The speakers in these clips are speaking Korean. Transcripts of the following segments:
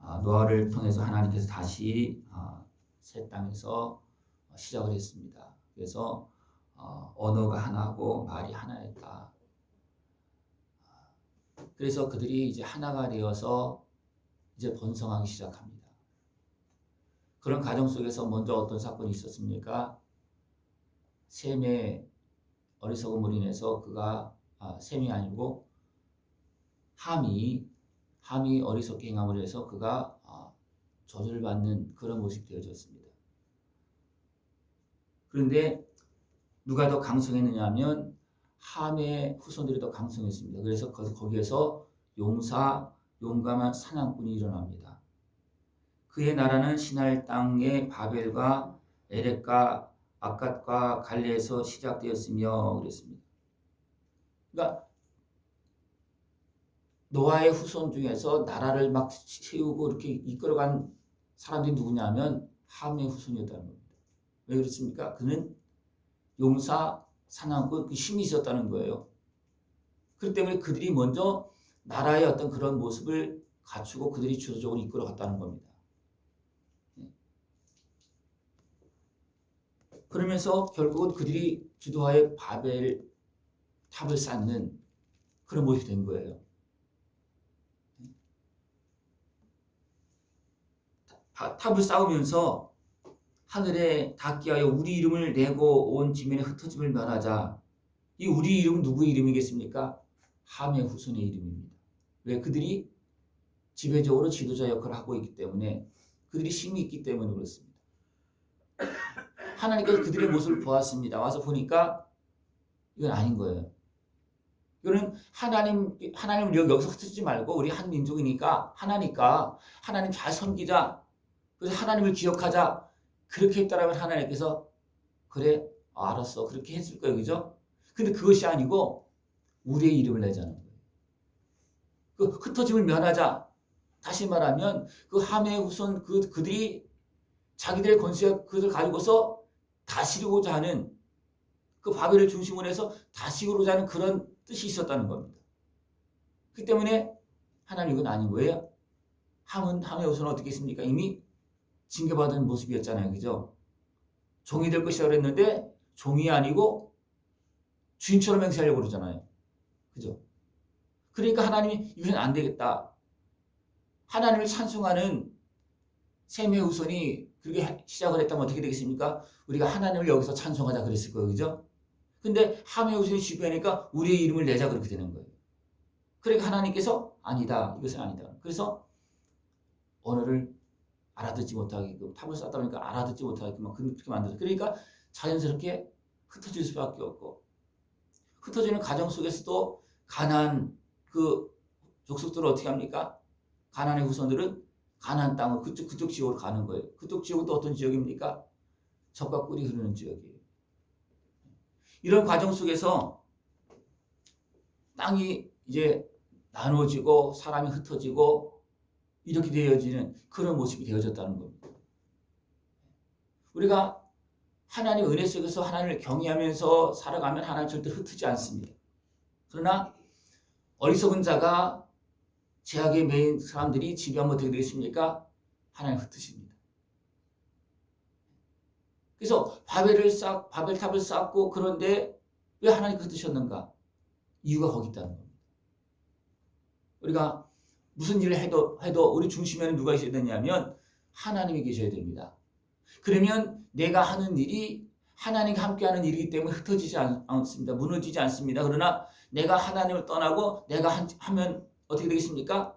아, 노아를 통해서 하나님께서 다시 아, 새 땅에서 시작을 했습니다. 그래서 어, 언어가 하나고 말이 하나였다. 그래서 그들이 이제 하나가 되어서 이제 번성하기 시작합니다. 그런 가정 속에서 먼저 어떤 사건이 있었습니까? 셈의 어리석음으로 인해서 그가 아, 셈이 아니고 함이 함이 어리석게 행함으로 해서 그가 아, 저주를 받는 그런 모습이 되어졌습니다. 그런데 누가 더 강성했느냐 하면 함의 후손들이 더 강성했습니다. 그래서 거- 거기에서 용사, 용감한 사냥꾼이 일어납니다. 그의 나라는 신할 땅의 바벨과 에렉과 아갓과 갈레에서 시작되었으며 그랬습니다. 그러니까 노아의 후손 중에서 나라를 막 세우고 이렇게 이끌어간 사람들이 누구냐면 함의 후손이었다는 겁니다. 왜 그렇습니까? 그는 용사, 사냥꾼 그 힘이 있었다는 거예요. 그렇기 때문에 그들이 먼저 나라의 어떤 그런 모습을 갖추고 그들이 주도적으로 이끌어갔다는 겁니다. 네. 그러면서 결국은 그들이 주도하에 바벨 탑을 쌓는 그런 모습이 된 거예요. 타- 탑을 쌓으면서 하늘에 닿게 하여 우리 이름을 내고 온 지면에 흩어짐을 면하자. 이 우리 이름은 누구의 이름이겠습니까? 함의 후손의 이름입니다. 왜 그들이 지배적으로 지도자 역할을 하고 있기 때문에 그들이 힘이 있기 때문에 그렇습니다. 하나님께서 그들의 모습을 보았습니다. 와서 보니까 이건 아닌 거예요. 이거는 하나님 하나님을 여기- 여기서 흩어지지 말고 우리 한 민족이니까 하나니까 하나님 잘 섬기자. 그래서 하나님을 기억하자. 그렇게 했다라면 하나님께서 그래 아, 알았어 그렇게 했을 거예요 그죠? 근데 그것이 아니고 우리의 이름을 내자는 거예요. 그 흩어짐을 면하자. 다시 말하면 그 함의 후손 그 그들이 자기들의 권세 그것을 가지고서 다스리고자 하는 그 바벨을 중심으로 해서 다스리고자 하는 그런 뜻이 있었다는 겁니다. 그 때문에 하나님 이건 아닌 거예요. 함은 함의 후손은 어떻게 했습니까? 이미 징계받은 모습이었잖아요. 그죠? 종이 될 것이라 그랬는데 종이 아니고 주인처럼 행세하려고 그러잖아요. 그죠? 그러니까 하나님이 이건 안 되겠다. 하나님을 찬송하는 셈의 후손이 그렇게 하- 시작을 했다면 어떻게 되겠습니까? 우리가 하나님을 여기서 찬송하자 그랬을 거예요. 그죠? 근데 함의 후손이 지배하니까 우리의 이름을 내자 그렇게 되는 거예요. 그러니까 하나님께서 아니다. 이것은 아니다. 그래서 언어를 알아듣지 못하게끔 탑을 쌓다 보니까 알아듣지 못하게끔 막 그렇게 만들어. 그러니까 자연스럽게 흩어질 수밖에 없고 흩어지는 가정 속에서도 가난 그 족속들을 어떻게 합니까? 가난의 후손들은 가난 땅을 그쪽 그쪽 지역으로 가는 거예요. 그쪽 지역은 또 어떤 지역입니까? 적과 꿀이 흐르는 지역이에요. 이런 과정 속에서 땅이 이제 나눠지고 사람이 흩어지고 이렇게 되어지는 그런 모습이 되어졌다는 겁니다. 우리가 하나님 은혜 속에서 하나님을 경외하면서 살아가면 하나님 절대 흩지 않습니다. 그러나 어리석은 자가 제약에 매인 사람들이 지배하면 어떻게 되겠습니까? 하나님 흩으십니다. 그래서 바벨을 쌓 바벨탑을 쌓고 그런데 왜 하나님 흩으셨는가? 이유가 거기 있다는 겁니다. 우리가 무슨 일을 해도 해도 우리 중심에는 누가 있어야 되냐면 하나님이 계셔야 됩니다. 그러면 내가 하는 일이 하나님과 함께하는 일이기 때문에 흩어지지 않, 않습니다. 무너지지 않습니다. 그러나 내가 하나님을 떠나고 내가 한- 하면 어떻게 되겠습니까?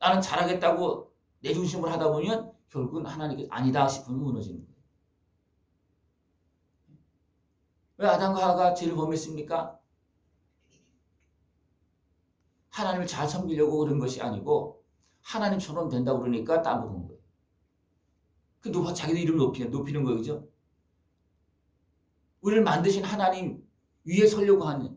나는 잘하겠다고 내 중심으로 하다 보면 결국은 하나님께 아니다 싶으면 무너지는 거예요. 왜 아담과 하가 죄를 범했습니까? 하나님을 잘 섬기려고 그런 것이 아니고 하나님처럼 된다고 그러니까 따먹은 거예요. 그 높아 자기들 이름을 높이는 높이는 그죠? 우리를 만드신 하나님 위에 서려고 하는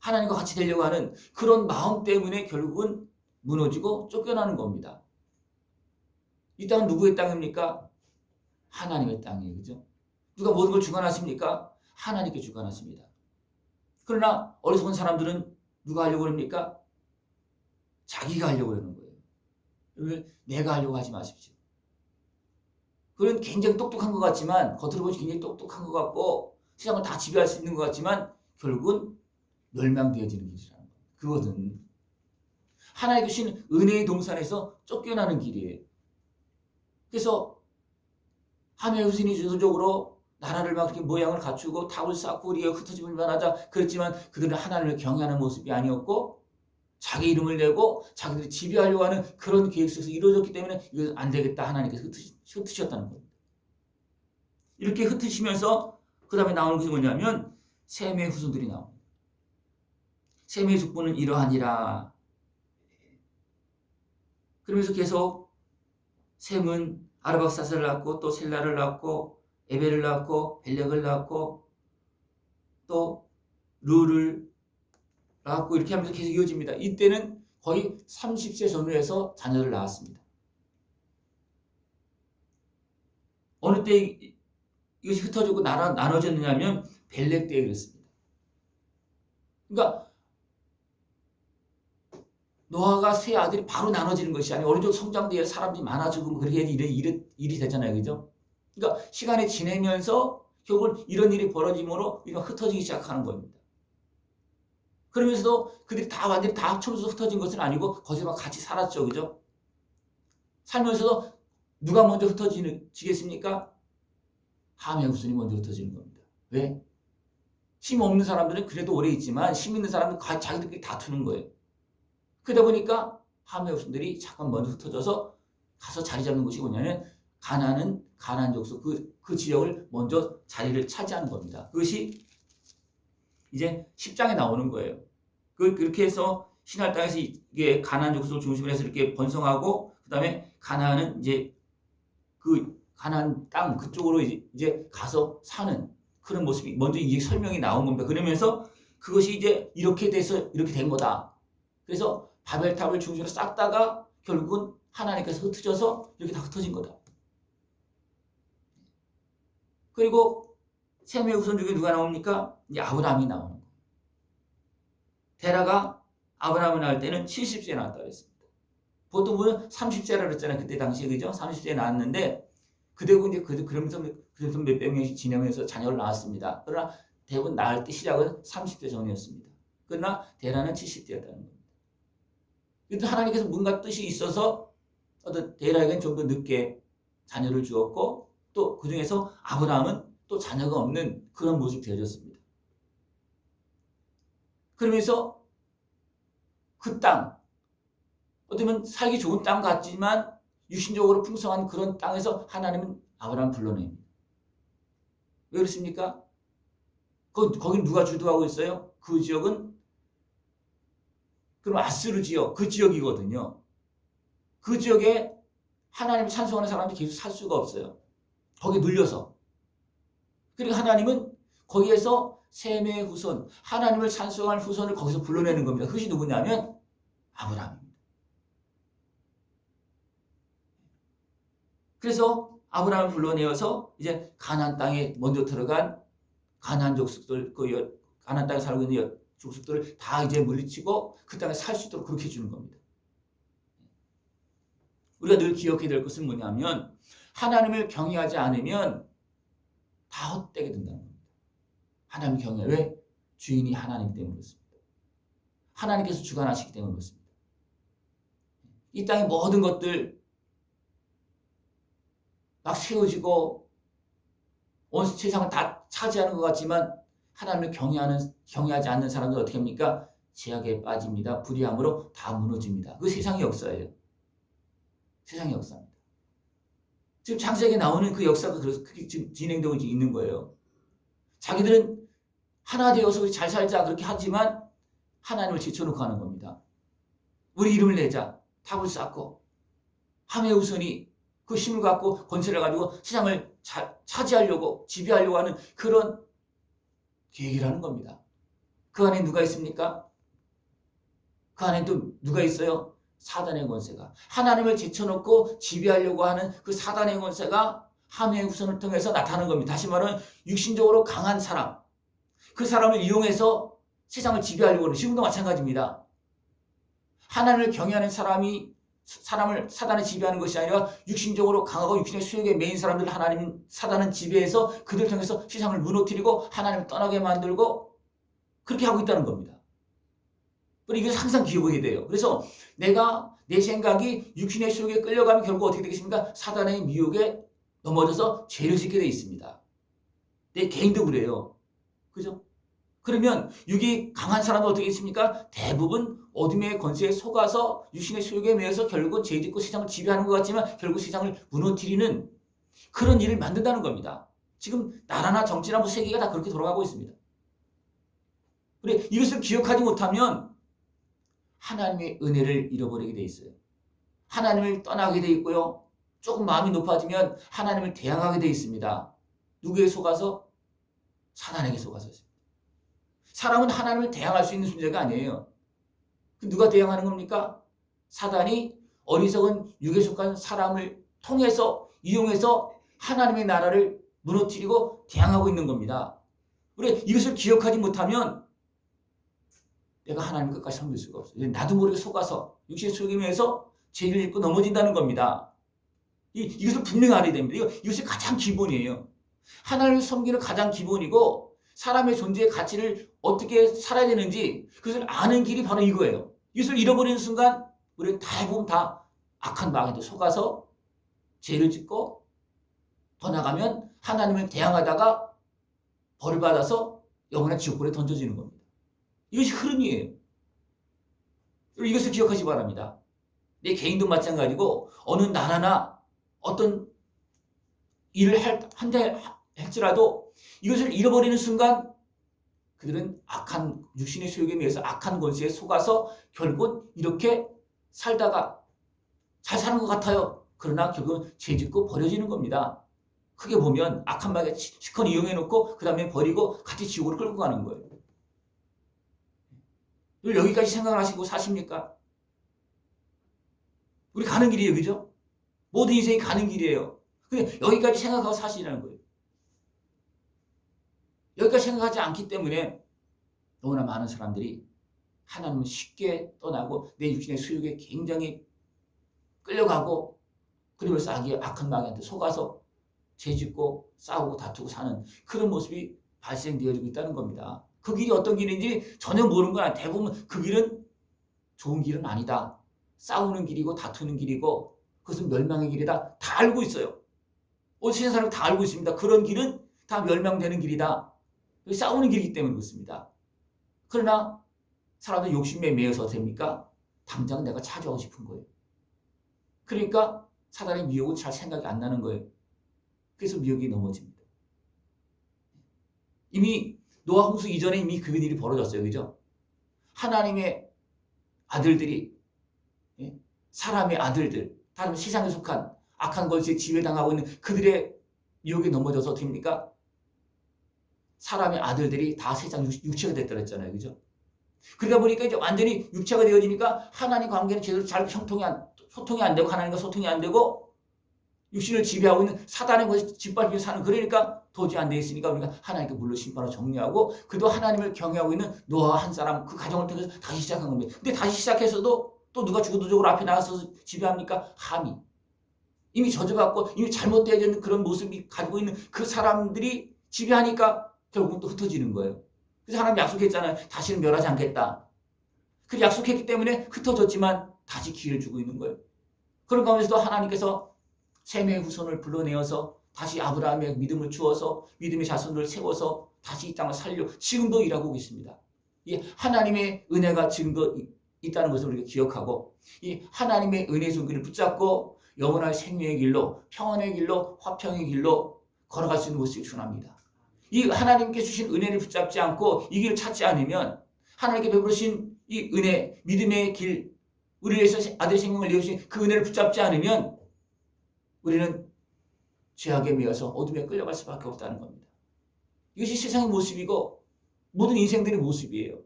하나님과 같이 되려고 하는 그런 마음 때문에 결국은 무너지고 쫓겨나는 겁니다. 이 땅은 누구의 땅입니까? 하나님의 땅이에요, 그죠? 누가 모든 걸 주관하십니까? 하나님께 주관하십니다. 그러나 어리석은 사람들은 누가 하려고 합니까? 자기가 하려고 하는 거예요. 내가 하려고 하지 마십시오. 그런 굉장히 똑똑한 것 같지만 겉으로 보기 굉장히 똑똑한 것 같고 세상을 다 지배할 수 있는 것 같지만 결국은 멸망되어지는 길이라는 거예요. 그것은 하나님 주신 은혜의 동산에서 쫓겨나는 길이에요. 그래서 하나의 후신이 주도적으로 나라를 막 이렇게 모양을 갖추고 탑을 쌓고 우리가 흩어짐을 만 하자 그랬지만 그들은 하나님을 경외하는 모습이 아니었고 자기 이름을 내고 자기들이 지배하려고 하는 그런 계획 속에서 이루어졌기 때문에 이건 안 되겠다 하나님께서 흩으셨다는 겁니다. 이렇게 흩으시면서 그 다음에 나오는 것이 뭐냐면 셈의 후손들이 나옵니다. 셈의 죽부는 이러하니라. 그러면서 계속 셈은 아르박사스를 낳고 또 셀라를 낳고 에벨을 낳고 벨렉을 낳고 또 루를 낳고 이렇게 하면서 계속 이어집니다. 이때는 거의 30세 전후에서 자녀를 낳았습니다. 어느 때 이- 이것이 흩어지고 나눠, 나눠졌느냐면 벨렉 때에 그랬습니다. 그러니까 노아가 세 아들이 바로 나눠지는 것이 아니고 어느 정도 성장돼야 사람들이 많아지고 그렇게 일이, 일이, 일이 되잖아요. 그죠? 그러니까 시간이 지내면서 결국은 이런 일이 벌어짐으로 이런 흩어지기 시작하는 겁니다. 그러면서도 그들이 다 완전히 다 합쳐서 흩어진 것은 아니고 거기서 막 같이 살았죠. 그죠? 살면서도 누가 먼저 흩어지겠습니까? 함의 후손이 먼저 흩어지는 겁니다. 왜? 힘 없는 사람들은 그래도 오래 있지만 힘 있는 사람은 가- 자기들끼리 다투는 거예요. 그러다 보니까 함의 후손들이 잠깐 먼저 흩어져서 가서 자리 잡는 것이 뭐냐면 가나는 가나안 족속 그, 그 지역을 먼저 자리를 차지하는 겁니다. 그것이 이제 10장에 나오는 거예요. 그, 그렇게 해서 신할 땅에서 이게 가나안 족속을 중심으로 해서 이렇게 번성하고 그다음에 가나안은 이제 그 가나안 땅 그쪽으로 이제, 이제 가서 사는 그런 모습이 먼저 이게 설명이 나온 겁니다. 그러면서 그것이 이제 이렇게 돼서 이렇게 된 거다. 그래서 바벨탑을 중심으로 쌓다가 결국은 하나님께서 흩어져서 이렇게 다 흩어진 거다. 그리고 셈의 후손 중에 누가 나옵니까? 이제 아브라함이 나오는 거예요. 데라가 아브라함을 낳을 때는 70세에 낳았다 그랬습니다. 보통 보면 30세라 그랬잖아요. 그때 당시에 그죠? 30세에 낳았는데 그대고 이제 그 그러면서 그래서 몇백 명씩 지내면서 자녀를 낳았습니다. 그러나 대부분 낳을 때 시작은 30대 전이었습니다. 그러나 데라는 70대였다는 겁니다. 근데 하나님께서 뭔가 뜻이 있어서 어떤 데라에게는 좀더 늦게 자녀를 주었고 또 그 중에서 아브라함은 또 자녀가 없는 그런 모습이 되어졌습니다. 그러면서 그 땅, 어쩌면 살기 좋은 땅 같지만 유신적으로 풍성한 그런 땅에서 하나님은 아브라함 불러냅니다. 왜 그렇습니까? 거, 거긴 누가 주도하고 있어요? 그 지역은 그럼 아스르 지역, 그 지역이거든요. 그 지역에 하나님을 찬송하는 사람들이 계속 살 수가 없어요. 거기 눌려서. 그러니까 하나님은 거기에서 셈의 후손, 하나님을 찬송할 후손을 거기서 불러내는 겁니다. 그것이 누구냐면 아브라함입니다. 그래서 아브라함을 불러내어서 이제 가나안 땅에 먼저 들어간 가나안 족속들, 그 가나안 땅에 살고 있는 족속들을 다 이제 물리치고 그 땅에 살 수 있도록 그렇게 해주는 겁니다. 우리가 늘 기억해야 될 것은 뭐냐면 하나님을 경외하지 않으면 다 헛되게 된다는 겁니다. 하나님 경외 왜? 주인이 하나님 때문에 그렇습니다. 하나님께서 주관하시기 때문에 그렇습니다. 이 땅의 모든 것들 막 세워지고 온 세상을 다 차지하는 것 같지만 하나님을 경외하는 경외하지 않는 사람들 어떻게 합니까? 제약에 빠집니다. 불의함으로 다 무너집니다. 그 세상의 역사예요. 세상의 역사입니다. 지금 창세기에 나오는 그 역사가 그렇게 지금 진행되고 있는 거예요. 자기들은 하나 되어서 우리 잘 살자 그렇게 하지만 하나님을 제쳐놓고 하는 겁니다. 우리 이름을 내자 탑을 쌓고 함의 우선이 그 힘을 갖고 권세를 가지고 세상을 자, 차지하려고 지배하려고 하는 그런 계획이라는 겁니다. 그 안에 누가 있습니까? 그 안에 또 누가 있어요? 사단의 권세가 하나님을 제쳐놓고 지배하려고 하는 그 사단의 권세가 함의 후손을 통해서 나타나는 겁니다. 다시 말하면 육신적으로 강한 사람 그 사람을 이용해서 세상을 지배하려고 하는 지금도 마찬가지입니다. 하나님을 경외하는 사람이 사람을 사단을 지배하는 것이 아니라 육신적으로 강하고 육신의 수욕에 매인 사람들 하나님 사단은 지배해서 그들 통해서 세상을 무너뜨리고 하나님을 떠나게 만들고 그렇게 하고 있다는 겁니다. 그리고 이걸 항상 기억해야 돼요. 그래서 내가 내 생각이 육신의 수욕에 끌려가면 결국 어떻게 되겠습니까? 사단의 미혹에 넘어져서 죄를 짓게 돼 있습니다. 내 개인도 그래요. 그죠? 그러면 육이 강한 사람은 어떻게 있습니까? 대부분 어둠의 권세에 속아서 육신의 수욕에 매여서 결국은 죄짓고 세상을 지배하는 것 같지만 결국 세상을 무너뜨리는 그런 일을 만든다는 겁니다. 지금 나라나 정치나 뭐 세계가 다 그렇게 돌아가고 있습니다. 그래 이것을 기억하지 못하면 하나님의 은혜를 잃어버리게 돼 있어요. 하나님을 떠나게 돼 있고요. 조금 마음이 높아지면 하나님을 대항하게 돼 있습니다. 누구에 속아서? 사단에게 속아서. 사람은 하나님을 대항할 수 있는 존재가 아니에요. 그 누가 대항하는 겁니까? 사단이 어리석은 육에 속한 사람을 통해서 이용해서 하나님의 나라를 무너뜨리고 대항하고 있는 겁니다. 우리 이것을 기억하지 못하면 내가 하나님 끝까지 섬길 수가 없어요. 나도 모르게 속아서 육신의 속임에 의해서 죄를 짓고 넘어진다는 겁니다. 이, 이것을 분명히 알아야 됩니다. 이거, 이것이 가장 기본이에요. 하나님을 섬기는 가장 기본이고 사람의 존재의 가치를 어떻게 살아야 되는지 그것을 아는 길이 바로 이거예요. 이것을 잃어버리는 순간 우리는 대부분 다 악한 마음에 속아서 죄를 짓고 더 나가면 하나님을 대항하다가 벌을 받아서 영원한 지옥불에 던져지는 겁니다. 이것이 흐름이에요. 이것을 기억하시 기 바랍니다. 내 개인도 마찬가지고 어느 나라나 어떤 일을 할, 한다 할지라도 이것을 잃어버리는 순간 그들은 악한 육신의 소욕에 의해서 악한 권세에 속아서 결국은 이렇게 살다가 잘 사는 것 같아요. 그러나 결국은 죄짓고 버려지는 겁니다. 크게 보면 악한 마에 시컨 이용해 놓고 그 다음에 버리고 같이 지옥으로 끌고 가는 거예요. 여기까지 생각을 하시고 사십니까? 우리 가는 길이에요. 그죠? 모든 인생이 가는 길이에요. 근데 여기까지 생각하고 사시라는 거예요. 여기까지 생각하지 않기 때문에 너무나 많은 사람들이 하나님을 쉽게 떠나고 내 육신의 수욕에 굉장히 끌려가고 그러면서 악의 악한 마귀한테 속아서 죄짓고 싸우고 다투고 사는 그런 모습이 발생되어지고 있다는 겁니다. 그 길이 어떤 길인지 전혀 모르는 거야. 대부분 그 길은 좋은 길은 아니다. 싸우는 길이고 다투는 길이고 그것은 멸망의 길이다. 다 알고 있어요. 어세상 사람 다 알고 있습니다. 그런 길은 다 멸망되는 길이다. 싸우는 길이기 때문에 그렇습니다. 그러나 사람은 욕심에 매여서 됩니까? 당장 내가 차지하고 싶은 거예요. 그러니까 사단의 미혹은 잘 생각이 안 나는 거예요. 그래서 미혹이 넘어집니다. 이미 노아 홍수 이전에 이미 그 일이 벌어졌어요. 그죠? 하나님의 아들들이 예? 사람의 아들들 다른 세상에 속한 악한 것에 지배당하고 있는 그들의 미혹에 넘어져서 됩니까? 사람의 아들들이 다 세상 육체가 됐다 그랬잖아요. 그죠? 그러다 보니까 이제 완전히 육체가 되어지니까 하나님 관계는 제대로 잘 형통이 안, 소통이 안 되고 하나님과 소통이 안 되고 육신을 지배하고 있는 사단의 것에 짓밟혀 사는 그러니까 도저히 안 돼 있으니까 우리가 하나님께 물로 심판을 정리하고 그도 하나님을 경외하고 있는 노아 한 사람 그 가정을 통해서 다시 시작한 겁니다. 근데 다시 시작해서도 또 누가 주도적으로 앞에 나가서 지배합니까? 함이. 이미 저주받고 이미 잘못되어진 그런 모습이 가지고 있는 그 사람들이 지배하니까 결국은 또 흩어지는 거예요. 그래서 하나님 약속했잖아요. 다시는 멸하지 않겠다. 그 약속했기 때문에 흩어졌지만 다시 기회를 주고 있는 거예요. 그런 가운데서도 하나님께서 셈의 후손을 불러내어서 다시 아브라함의 믿음을 주어서 믿음의 자손들을 세워서 다시 이 땅을 살려 지금도 일하고 있습니다. 이 하나님의 은혜가 지금도 있다는 것을 우리가 기억하고 이 하나님의 은혜 손길을 붙잡고 영원한 생명의 길로 평안의 길로 화평의 길로 걸어갈 수 있는 것을 준합니다. 이 하나님께 주신 은혜를 붙잡지 않고 이 길을 찾지 않으면 하나님께 베푸신 이 은혜, 믿음의 길, 우리를 위해서 아들 생명을 내주신 그 은혜를 붙잡지 않으면 우리는 죄악에 매여서 어둠에 끌려갈 수밖에 없다는 겁니다. 이것이 세상의 모습이고 모든 인생들의 모습이에요.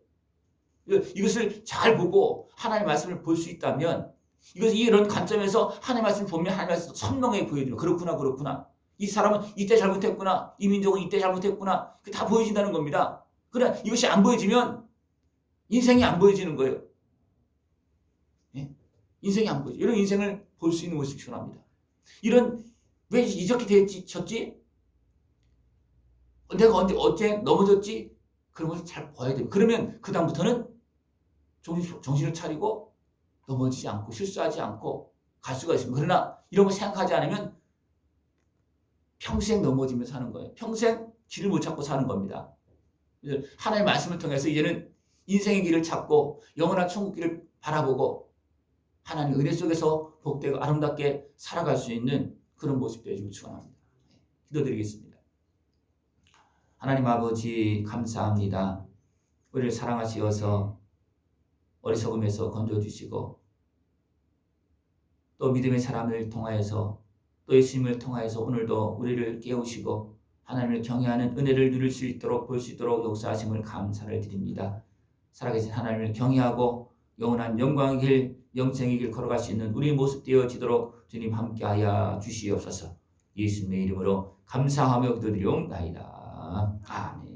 이것을 잘 보고 하나님의 말씀을 볼 수 있다면 이것 이런 관점에서 하나님의 말씀을 보면 하나님의 말씀을 선명하게 보여주면 그렇구나 그렇구나 이 사람은 이때 잘못했구나. 이 민족은 이때 잘못했구나. 그다 보여진다는 겁니다. 그러나 이것이 안 보여지면 인생이 안 보여지는 거예요. 예? 인생이 안 보이죠. 이런 인생을 볼 수 있는 모습이 필요합니다. 이런 왜 이렇게 되셨지? 내가 언제 어째 넘어졌지? 그런 것을 잘 봐야 돼요. 그러면 그 다음부터는 정신, 정신을 차리고 넘어지지 않고 실수하지 않고 갈 수가 있습니다. 그러나 이런 거 생각하지 않으면 평생 넘어지면서 사는 거예요. 평생 길을 못 찾고 사는 겁니다. 하나님의 말씀을 통해서 이제는 인생의 길을 찾고 영원한 천국 길을 바라보고 하나님 은혜 속에서 복되고 아름답게 살아갈 수 있는 그런 모습 되어주길 축원합니다. 기도드리겠습니다. 하나님 아버지 감사합니다. 우리를 사랑하시어서 어리석음에서 건져주시고 또 믿음의 사람을 통하여서 또 예수님을 통하여서 오늘도 우리를 깨우시고 하나님을 경외하는 은혜를 누릴 수 있도록 볼 수 있도록 역사하심을 감사를 드립니다. 살아계신 하나님을 경외하고 영원한 영광의 길, 영생의 길 걸어갈 수 있는 우리 모습 되어지도록 주님 함께하여 주시옵소서. 예수님의 이름으로 감사하며 기도드리옵나이다. 아멘.